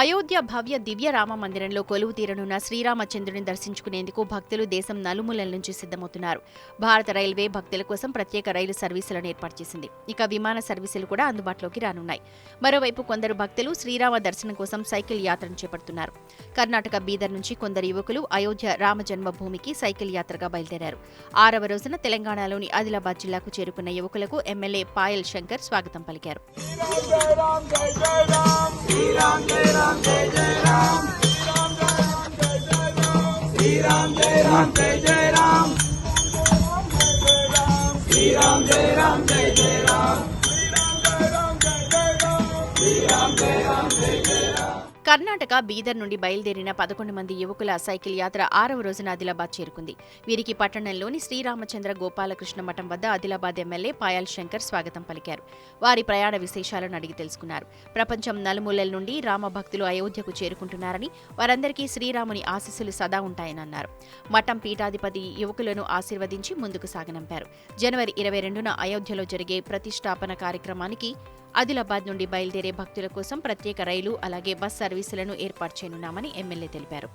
అయోధ్య భవ్య దివ్య రామ మందిరంలో కొలువు తీరనున్న శ్రీరామచంద్రుని దర్శించుకునేందుకు భక్తులు దేశం నలుమూలల నుంచి సిద్ధమవుతున్నారు. భారత రైల్వే భక్తుల కోసం ప్రత్యేక రైలు సర్వీసులను ఏర్పాటు చేసింది. ఇక విమాన సర్వీసులు కూడా అందుబాటులోకి రానున్నాయి. మరోవైపు కొందరు భక్తులు శ్రీరామ దర్శనం కోసం సైకిల్ యాత్రను చేపడుతున్నారు. కర్ణాటక బీదర్ నుంచి కొందరు యువకులు అయోధ్య రామ జన్మభూమికి సైకిల్ యాత్రగా బయలుదేరారు. ఆరవ రోజున తెలంగాణలోని ఆదిలాబాద్ జిల్లాకు చేరుకున్న యువకులకు ఎమ్మెల్యే పాయల్ శంకర్ స్వాగతం పలికారు. శ్రీరామ్ జయ రామ్ జయ జయ రామ్ శ్రీరామ్ జయ రామ్ కర్ణాటక బీదర్ నుండి బయలుదేరిన పదకొండు మంది యువకుల సైకిల్ యాత్ర ఆరవ రోజున ఆదిలాబాద్ చేరుకుంది. వీరికి పట్టణంలోని శ్రీరామచంద్ర గోపాలకృష్ణ మఠం వద్ద ఆదిలాబాద్ ఎమ్మెల్యే పాయల్ శంకర్ స్వాగతం పలికారు. వారి ప్రయాణ విశేషాలను అడిగి తెలుసుకున్నారు. ప్రపంచం నలుమూలల నుండి రామ భక్తులు అయోధ్యకు చేరుకుంటున్నారని వారందరికీ శ్రీరాముని ఆశీస్సులు సదా ఉంటాయని అన్నారు మఠం పీఠాధిపతి యువకులను ఆశీర్వదించి ముందుకు సాగనంపారు. జనవరి ఇరవై రెండున అయోధ్యలో జరిగే ప్రతిష్టాపన కార్యక్రమానికి ఆదిలాబాద్ నుండి బయలుదేరే భక్తుల కోసం ప్రత్యేక రైలు అలాగే బస్ సర్వీసులను ఏర్పాటు చేయనున్నామని ఎమ్మెల్యే తెలిపారు.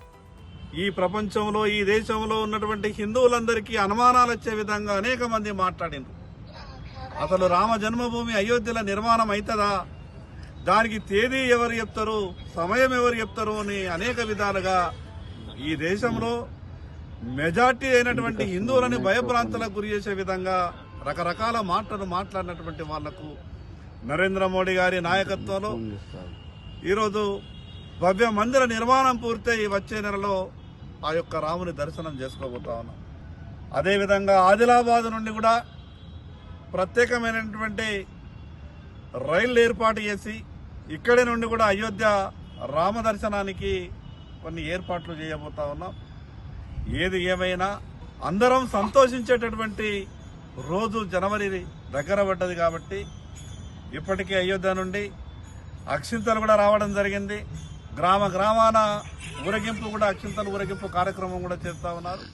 ఈ ప్రపంచంలో ఈ దేశంలో ఉన్నటువంటి హిందువులందరికీ అనుమానాలు వచ్చే విధంగా అనేక మంది మాట్లాడింది అసలు రామ జన్మభూమి అయోధ్యల నిర్మాణం అవుతుందా దానికి తేదీ ఎవరు చెప్తారు? సమయం ఎవరు చెప్తారు? అని అనేక విధాలుగా ఈ దేశంలో మెజార్టీ అయినటువంటి హిందువులని భయభ్రాంతులకు గురి చేసే విధంగా రకరకాల మాటలు మాట్లాడినటువంటి వాళ్ళకు నరేంద్ర మోడీ గారి నాయకత్వంలో ఈరోజు భవ్య మందిర నిర్మాణం పూర్తయి వచ్చే నెలలో ఆ యొక్క రాముని దర్శనం చేసుకోబోతా ఉన్నాం. అదేవిధంగా ఆదిలాబాద్ నుండి కూడా ప్రత్యేకమైనటువంటి రైలు ఏర్పాటు చేసి ఇక్కడి నుండి కూడా అయోధ్య రామ దర్శనానికి కొన్ని ఏర్పాట్లు చేయబోతా ఉన్నాం. ఏది ఏమైనా అందరం సంతోషించేటటువంటి రోజు జనవరి దగ్గర పడ్డది కాబట్టి ఇప్పటికే అయోధ్య నుండి అక్షింతలు కూడా రావడం జరిగింది. గ్రామ గ్రామాన ఊరేగింపు కూడా అక్షింతలు ఊరేగింపు కార్యక్రమం కూడా చేస్తా ఉన్నారు.